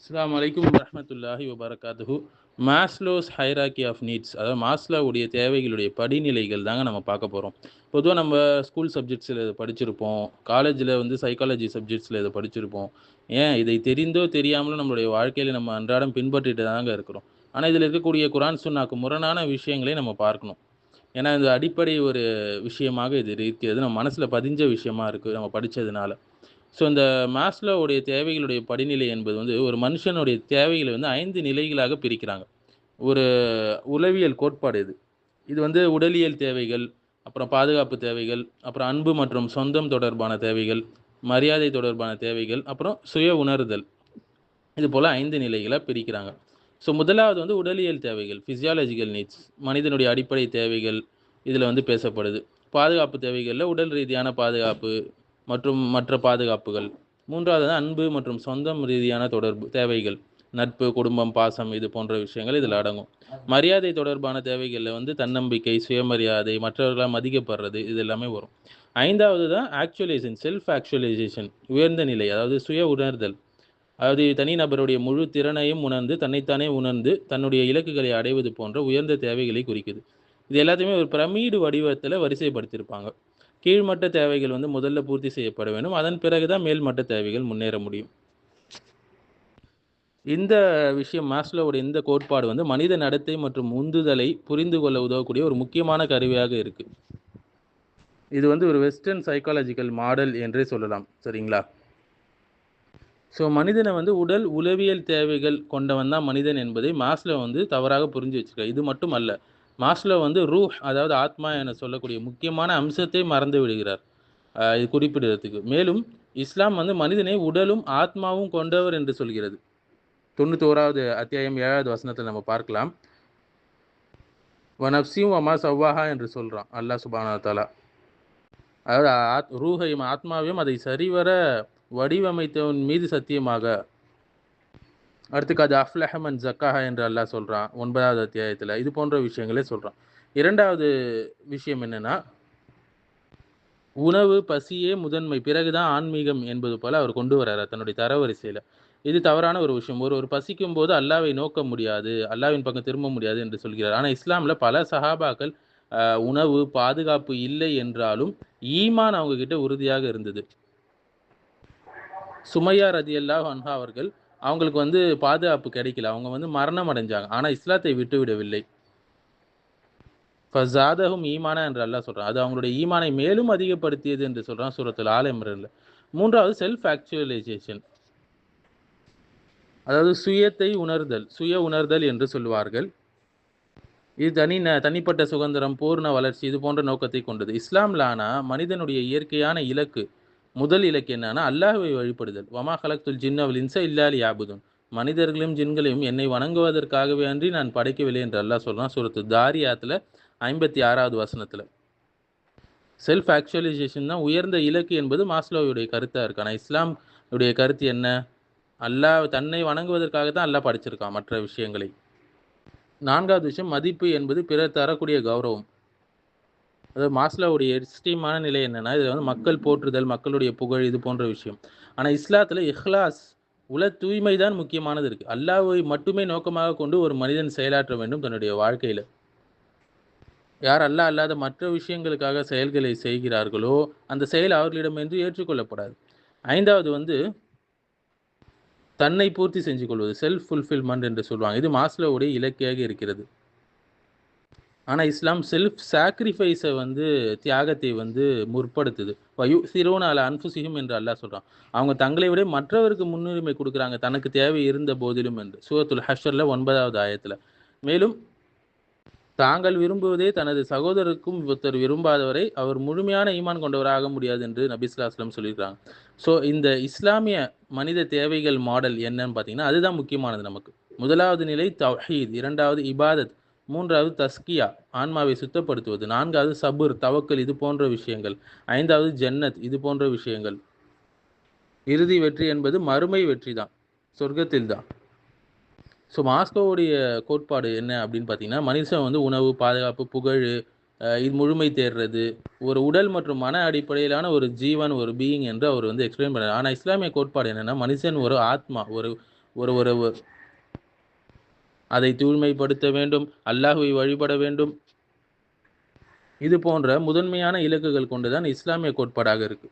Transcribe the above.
அஸ்லாம் அலைக்கும் வரமத்துல்லாஹி வபரகாத்துஹு. மாஸ்லோஸ் ஹைராக்கி ஆஃப் நீட்ஸ் அதாவது மாஸ்லாவுடைய தேவைகளுடைய படிநிலைகள் தாங்க நம்ம பார்க்க போகிறோம் பொதுவாக நம்ம ஸ்கூல் சப்ஜெக்ட்ஸில் இதை படிச்சிருப்போம். காலேஜில் வந்து சைக்காலஜி சப்ஜெக்ட்ஸில் இதை படிச்சிருப்போம். ஏன்? இதை தெரிந்தோ தெரியாமலோ நம்மளுடைய வாழ்க்கையில் நம்ம அன்றாடம் பின்பற்றிட்டு தாங்க இருக்கிறோம். ஆனால் இதில் இருக்கக்கூடிய குரான் சுன்னாக்கு முரணான விஷயங்களை நம்ம பார்க்கணும். ஏன்னா இந்த அடிப்படை ஒரு விஷயமாக இது இருக்கிறது. நம்ம மனசில் பதிஞ்ச விஷயமா இருக்குது நம்ம படித்ததுனால ஸோ இந்த மாஸ்லோவுடைய தேவைகளுடைய படிநிலை என்பது வந்து ஒரு மனுஷனுடைய தேவைகளை வந்து ஐந்து நிலைகளாக பிரிக்கிறாங்க. ஒரு உளவியல் கோட்பாடு இது. இது வந்து உடலியல் தேவைகள் அப்புறம் பாதுகாப்பு தேவைகள் அப்புறம் அன்பு மற்றும் சொந்தம் தொடர்பான தேவைகள் மரியாதை தொடர்பான தேவைகள் அப்புறம் சுய உணர்தல். இது போல் ஐந்து நிலைகளை பிரிக்கிறாங்க. ஸோ முதலாவது வந்து உடலியல் தேவைகள் ஃபிசியாலஜிக்கல் நீட்ஸ் மனிதனுடைய அடிப்படை தேவைகள் இதில் வந்து பேசப்படுது. பாதுகாப்பு தேவைகளில் உடல் ரீதியான பாதுகாப்பு மற்றும் மற்ற பாதுகாப்புகள். மூன்றாவது அன்பு மற்றும் சொந்தம் ரீதியான தொடர்பு தேவைகள். நட்பு குடும்பம் பாசம் இது போன்ற விஷயங்கள் இதில் அடங்கும். மரியாதை தொடர்பான தேவைகளில் வந்து தன்னம்பிக்கை சுயமரியாதை மற்றவர்களால் மதிக்கப்படுறது இது எல்லாமே வரும். ஐந்தாவது தான் ஆக்சுவலைசேஷன் செல்ஃப் ஆக்சுவலைசேஷன் உயர்ந்த நிலை அதாவது சுய உணர்தல். அதாவது தனிநபருடைய முழு திறனையும் உணர்ந்து தன்னைத்தானே உணர்ந்து தன்னுடைய இலக்குகளை அடைவது போன்ற உயர்ந்த தேவைகளை குறிக்குது. இது எல்லாத்தையுமே ஒரு பிரமீடு வடிவத்தில் வரிசைப்படுத்தியிருப்பாங்க. கீழ்மட்ட தேவைகள் வந்து முதல்ல பூர்த்தி செய்யப்பட வேண்டும். அதன் பிறகுதான் மேல்மட்ட தேவைகள் முன்னேற முடியும். இந்த விஷயம் மாஸ்லோவோட இந்த கோட்பாடு வந்து மனித நடத்தை மற்றும் உந்துதலை புரிந்து கொள்ள உதவக்கூடிய ஒரு முக்கியமான கருவியாக இருக்கு. இது வந்து ஒரு வெஸ்டர்ன் சைக்காலஜிக்கல் மாடல் என்றே சொல்லலாம். சரிங்களா? ஸோ மனிதனை வந்து உடல் உளவியல் தேவைகள் கொண்டவன் தான் மனிதன் என்பதை மாஸ்லோ வந்து தவறாக புரிஞ்சு வச்சிருக்காரு. இது மட்டும் அல்ல. மாஸ்லோ வந்து ரூஹ் அதாவது ஆத்மா என சொல்லக்கூடிய முக்கியமான அம்சத்தை மறந்து விடுகிறார். இது குறிப்பிடுறதுக்கு. மேலும் இஸ்லாம் வந்து மனிதனை உடலும் ஆத்மாவும் கொண்டவர் என்று சொல்கிறது. தொண்ணூற்றி ஓராவது அத்தியாயம் ஏழாவது வசனத்தில் நம்ம பார்க்கலாம். வனப்சியும் அம்மா சவ்வாஹா என்று சொல்கிறோம் அல்லாஹ் சுபானா தாலா அதாவது ஆத் ரூஹையும் ஆத்மாவையும் அதை சரிவர வடிவமைத்தவன் மீது சத்தியமாக அடுத்துக்கு அது அஃப்லஹமன் ஜக்காஹா என்று அல்லாஹ் சொல்கிறான் ஒன்பதாவது அத்தியாயத்தில். இது போன்ற விஷயங்களே சொல்கிறான் இரண்டாவது விஷயம் என்னென்னா உணவு பசியே முதன்மை பிறகுதான் ஆன்மீகம் என்பது போல அவர் கொண்டு வர்றாரு தன்னுடைய தரவரிசையில். இது தவறான ஒரு விஷயம். ஒரு ஒரு பசிக்கும் போது அல்லாவை நோக்க முடியாது அல்லாவின் பக்கம் திரும்ப முடியாது என்று சொல்கிறார். ஆனால் இஸ்லாமில் பல சஹாபாக்கள் உணவு பாதுகாப்பு இல்லை என்றாலும் ஈமான் அவங்க கிட்ட உறுதியாக இருந்தது. சுமையா ரதி அல்லாஹ் அன்ஹா அவர்கள் அவங்களுக்கு வந்து பாதுகாப்பு கிடைக்கல. அவங்க வந்து மரணம் அடைஞ்சாங்க. ஆனால் இஸ்லாத்தை விட்டு விடவில்லை. ஃபசாதகும் ஈமானா என்று அல்லாஹ் சொல்கிறான் அது அவங்களுடைய ஈமானை மேலும் அதிகப்படுத்தியது என்று சொல்கிறான் சூரத்தில் ஆலயமிரல் மூன்றாவது செல்ஃப் ஆக்சுவலைசேஷன் அதாவது சுயத்தை உணர்தல் சுய உணர்தல் என்று சொல்வார்கள் இது தனி தனிப்பட்ட சுதந்திரம் பூர்ண வளர்ச்சி இது போன்ற நோக்கத்தை கொண்டது. இஸ்லாம்லானா மனிதனுடைய இயற்கையான இலக்கு முதல் இலக்கு என்னன்னா அல்லாஹுவை வழிபடுதல். வமா கலக்துல் ஜின்னவல் இன்சா இல்லாலி யாபுதுன் மனிதர்களையும் ஜின்களையும் என்னை வணங்குவதற்காகவே அன்றி நான் படைக்கவில்லை என்று அல்லாஹ் சொல்கிறான் சுரத்து தாரியாத்தில் ஐம்பத்தி ஆறாவது வசனத்தில். செல்ஃப் ஆக்சுவலைசேஷன் தான் உயர்ந்த இலக்கு என்பது மாஸ்லோவுடைய கருத்தாக இருக்கு ஆனால் இஸ்லாம் உடைய கருத்து என்ன? அல்லாஹ் தன்னை வணங்குவதற்காக தான் அல்லாஹ் படிச்சிருக்கான் மற்ற விஷயங்களை. நான்காவது விஷயம் மதிப்பு என்பது பிறர் தரக்கூடிய கௌரவம். அதாவது மாஸ்லாவுடைய எக்ஸ்ட்ரீமான நிலை என்னென்னா இதில் வந்து மக்கள் போற்றுதல் மக்களுடைய புகழ் இது போன்ற விஷயம். ஆனால் இஸ்லாத்தில் இஹ்லாஸ் உல தூய்மை தான் முக்கியமானது இருக்குது அல்லாவை மட்டுமே நோக்கமாக கொண்டு ஒரு மனிதன் செயலாற்ற வேண்டும் தன்னுடைய வாழ்க்கையில். யார் அல்லா அல்லாத மற்ற விஷயங்களுக்காக செயல்களை செய்கிறார்களோ அந்த செயல் அவர்களிடமிருந்து ஏற்றுக்கொள்ளப்படாது. ஐந்தாவது வந்து தன்னை பூர்த்தி செஞ்சு கொள்வது செல்ஃப் ஃபுல்ஃபில்மெண்ட் என்று சொல்லுவாங்க. இது மாஸ்லோவுடைய இலக்கியாக இருக்கிறது. ஆனால் இஸ்லாம் செல்ஃப் சாக்ரிஃபைஸை வந்து தியாகத்தை வந்து முற்படுத்துது. வயு சிரோன் அல்ல அன்புசிகும் என்று அல்லாஹ் சொல்கிறான் அவங்க தங்களை விட மற்றவருக்கு முன்னுரிமை கொடுக்குறாங்க தனக்கு தேவை இருந்த போதிலும் என்று. சூரத்துல் ஹஷரில் ஒன்பதாவது ஆயத்தில். மேலும் தாங்கள் விரும்புவதே தனது சகோதரருக்கும் ஒருத்தர் விரும்பாதவரை அவர் முழுமையான ஈமான் கொண்டவராக முடியாது என்று நபிஸ்லாஸ்லம் சொல்லியிருக்காங்க ஸோ இந்த இஸ்லாமிய மனித தேவைகள் மாடல் என்னன்னு பார்த்தீங்கன்னா அதுதான் முக்கியமானது நமக்கு. முதலாவது நிலை தவஹீத் இரண்டாவது இபாதத். மூன்றாவது தஸ்கியா ஆன்மாவை சுத்தப்படுத்துவது. நான்காவது சபுர் தவக்கல் இது போன்ற விஷயங்கள். ஐந்தாவது ஜன்னத் இது போன்ற விஷயங்கள். இறுதி வெற்றி என்பது மறுமை வெற்றி தான். சொர்க்கத்தில் தான். ஸோ மாஸ்கோவுடைய கோட்பாடு என்ன அப்படின்னு பார்த்தீங்கன்னா மனுஷன் வந்து உணவு பாதுகாப்பு புகழ் இது முழுமை தேடுறது ஒரு உடல் மற்றும் மன அடிப்படையிலான ஒரு ஜீவன் ஒரு பீயிங் என்று அவர் வந்து எக்ஸ்பிளைன் பண்ணார். ஆனால் இஸ்லாமிய கோட்பாடு என்னன்னா மனுஷன் ஒரு ஆத்மா ஒரு ஒரு ஒரு அதை தூய்மைப்படுத்த வேண்டும் அல்லாஹுவை வழிபட வேண்டும். இது போன்ற முதன்மையான இலக்குகள் கொண்டுதான் இஸ்லாமிய கோட்பாடாக இருக்கு.